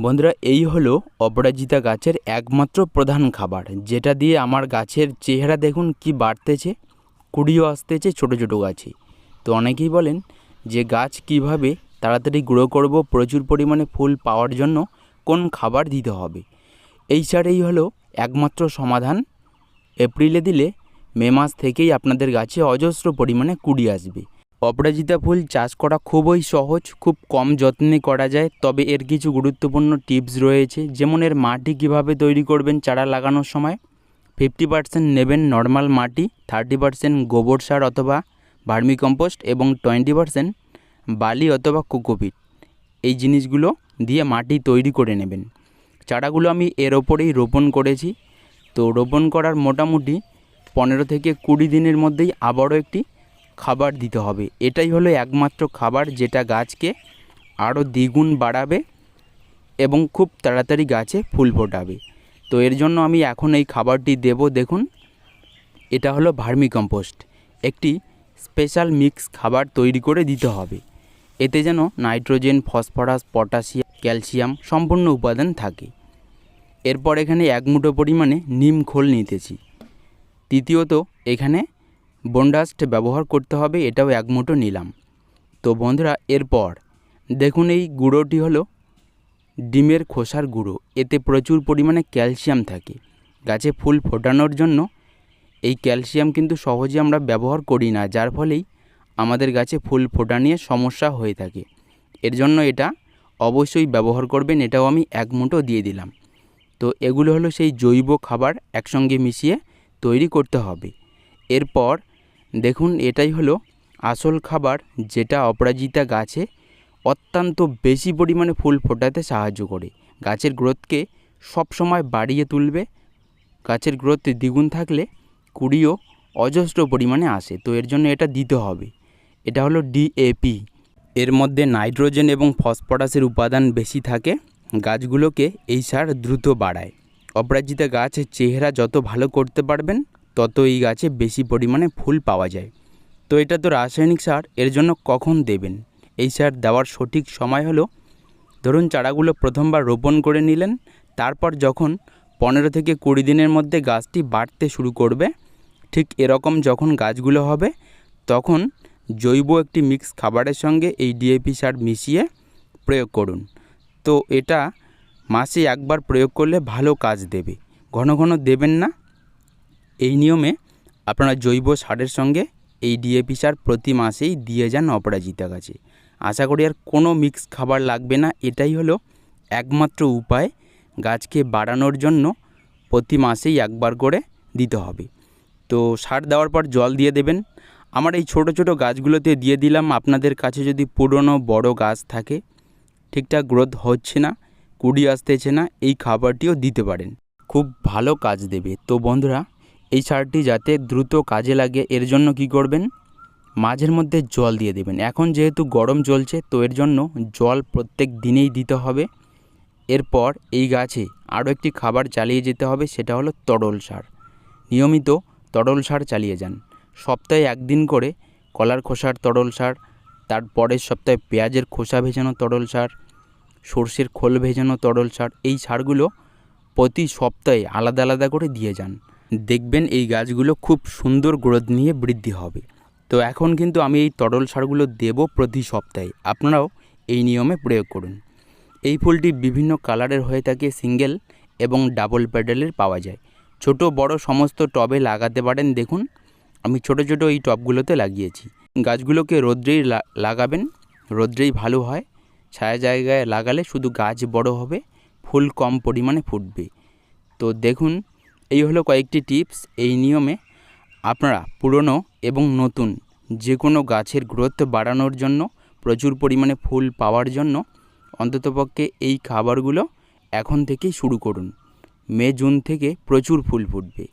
বন্ধুরা, এই হলো অপরাজিতা গাছের একমাত্র প্রধান খাবার, যেটা দিয়ে আমার গাছের চেহারা দেখুন কি বাড়তেছে, কুড়িও আসতেছে ছোট ছোট গাছে। তো অনেকেই বলেন যে গাছ কীভাবে তাড়াতাড়ি গ্রো করব, প্রচুর পরিমাণে ফুল পাওয়ার জন্য কোন খাবার দিতে হবে? এই সারেই হলো একমাত্র সমাধান। এপ্রিলে দিলে মে মাস থেকেই আপনাদের গাছে অজস্র পরিমাণে কুড়ি আসবে। অপরাজিতা ফুল চাষ করা খুবই সহজ, খুব কম যত্নে করা যায়। তবে এর কিছু গুরুত্বপূর্ণ টিপস রয়েছে, যেমন এর মাটি কীভাবে তৈরি করবেন চারা লাগানোর সময়। ফিফটি পার্সেন্ট নেবেন নর্মাল মাটি, থার্টি পার্সেন্ট গোবর সার অথবা ভার্মি কম্পোস্ট এবং টোয়েন্টি পার্সেন্ট বালি অথবা কোকোপিট। এই জিনিসগুলো দিয়ে মাটি তৈরি করে নেবেন। চারাগুলো আমি এর ওপরেই রোপণ করেছি। তো রোপণ করার মোটামুটি পনেরো থেকে কুড়ি দিনের মধ্যেই আবারও একটি খাবার দিতে হবে। এটাই হলো একমাত্র খাবার যেটা গাছকে আরও দ্বিগুণ বাড়াবে এবং খুব তাড়াতাড়ি গাছে ফুল ফোটাবে। তো এর জন্য আমি এখন এই খাবারটি দেব, দেখুন। এটা হলো ভার্মি কম্পোস্ট একটি স্পেশাল মিক্স খাবার তৈরি করে দিতে হবে। এতে যেন নাইট্রোজেন, ফসফরাস, পটাশিয়াম, ক্যালসিয়াম সম্পূর্ণ উপাদান থাকে। এরপর এখানে এক মুঠো পরিমাণে নিম খোল নিতেছি। তৃতীয়ত, এখানে বন্ডাস্ট ব্যবহার করতে হবে এটাও এক মুঠো নিলাম। তো বন্ধুরা, এরপর দেখুন এই গুঁড়োটি হলো ডিমের খোসার গুঁড়ো। এতে প্রচুর পরিমাণে ক্যালসিয়াম থাকে। গাছে ফুল ফোটানোর জন্য এই ক্যালসিয়াম কিন্তু সহজে আমরা ব্যবহার করি না, যার ফলেই আমাদের গাছে ফুল ফোটা নিয়ে সমস্যা হয়ে থাকে। এর জন্য এটা অবশ্যই ব্যবহার করবেন, এটাও আমি এক মুঠো দিয়ে দিলাম। তো এগুলো হলো সেই জৈব খাবার একসঙ্গে মিশিয়ে তৈরি করতে হবে। এরপর দেখুন, এটাই হলো আসল খাবার যেটা অপরাজিতা গাছে অত্যন্ত বেশি পরিমাণে ফুল ফোটাতে সাহায্য করে। গাছের গ্রোথকে সবসময় বাড়িয়ে তুলবে। গাছের গ্রোথ দ্বিগুণ থাকলে কুড়িও অজস্র পরিমাণে আসে, তো এর জন্য এটা দিতে হবে। এটা হলো ডিএপি এর মধ্যে নাইট্রোজেন এবং ফসফরাসের উপাদান বেশি থাকে, গাছগুলোকে এই সার দ্রুত বাড়ায়। অপরাজিতা গাছের চেহারা যত ভালো করতে পারবেন তত এই গাছে বেশি পরিমাণে ফুল পাওয়া যায়। তো এটা তো রাসায়নিক সার, এর জন্য কখন দেবেন? এই সার দেওয়ার সঠিক সময় হলো, ধরুন চারাগুলো প্রথমবার রোপণ করে নিলেন, তারপর যখন পনেরো থেকে কুড়ি দিনের মধ্যে গাছটি বাড়তে শুরু করবে, ঠিক এরকম যখন গাছগুলো হবে, তখন জৈব একটি মিক্স খাবারের সঙ্গে এই ডিএপি সার মিশিয়ে প্রয়োগ করুন। তো এটা মাসে একবার প্রয়োগ করলে ভালো কাজ দেবে। ঘন ঘন দেবেন না এই নিয়মে আপনারা জৈব সারের সঙ্গে এই ডিএপি সার প্রতি মাসেই দিয়ে যান অপরাজিতা গাছে। আশা করি আর কোনো মিক্স খাবার লাগবে না, এটাই হলো একমাত্র উপায় গাছকে বাড়ানোর জন্য প্রতি মাসেই একবার করে দিতে হবে। তো সার দেওয়ার পর জল দিয়ে দেবেন। আমার এই ছোট ছোট গাছগুলোতে দিয়ে দিলাম, আপনাদের কাছে যদি পুরনো বড় গাছ থাকে, ঠিকঠাক গ্রোথ হচ্ছে না, কুড়ি আসতেছে না, এই খাবারটিও দিতে পারেন। খুব ভালো কাজ দেবে। তো বন্ধুরা এই সারটি যাতে দ্রুত কাজে লাগে, এর জন্য কি করবেন? মাঝের মধ্যে জল দিয়ে দেবেন। এখন যেহেতু গরম চলছে তো এর জন্য জল প্রত্যেক দিনেই দিতে হবে। এরপর এই গাছে আরও একটি খাবার চালিয়ে যেতে হবে, সেটা হলো তরল সার। নিয়মিত তরল সার চালিয়ে যান। সপ্তাহে একদিন করে কলার খোসার তরল সার, তার পরের সপ্তাহে পেঁয়াজের খোসা ভেজানো তরল সার, সর্ষের খোল ভেজানো তরল সার, এই সারগুলো প্রতি সপ্তাহে আলাদা আলাদা করে দিয়ে যান। দেখবেন এই গাছগুলো খুব সুন্দর গ্রোথ নিয়ে বৃদ্ধি হবে। তো এখন কিন্তু আমি এই তরল সারগুলো দেব প্রতি সপ্তাহে। আপনারাও এই নিয়মে প্রয়োগ করুন। এই ফুলটি বিভিন্ন কালারের হয়ে থাকে, সিঙ্গেল এবং ডাবল প্যাডেলের পাওয়া যায়। ছোট, বড় সমস্ত টবে লাগাতে পারেন। দেখুন, আমি ছোট ছোট এই টবগুলোতে লাগিয়েছি। গাছগুলোকে রোদ্রেই লাগাবেন। রোদ্রেই ভালো হয়। ছায়া জায়গায় লাগালে শুধু গাছ বড় হবে, ফুল কম পরিমাণে ফুটবে। তো দেখুন এই হলো কয়েকটি টিপস। এই নিয়মে আপনারা পুরনো এবং নতুন যে কোনো গাছের গ্রোথ বাড়ানোর জন্য, প্রচুর পরিমাণে ফুল পাওয়ার জন্য অন্ততপক্ষে এই খাবারগুলো এখন থেকেই শুরু করুন। মে, জুন থেকে প্রচুর ফুল ফুটবে।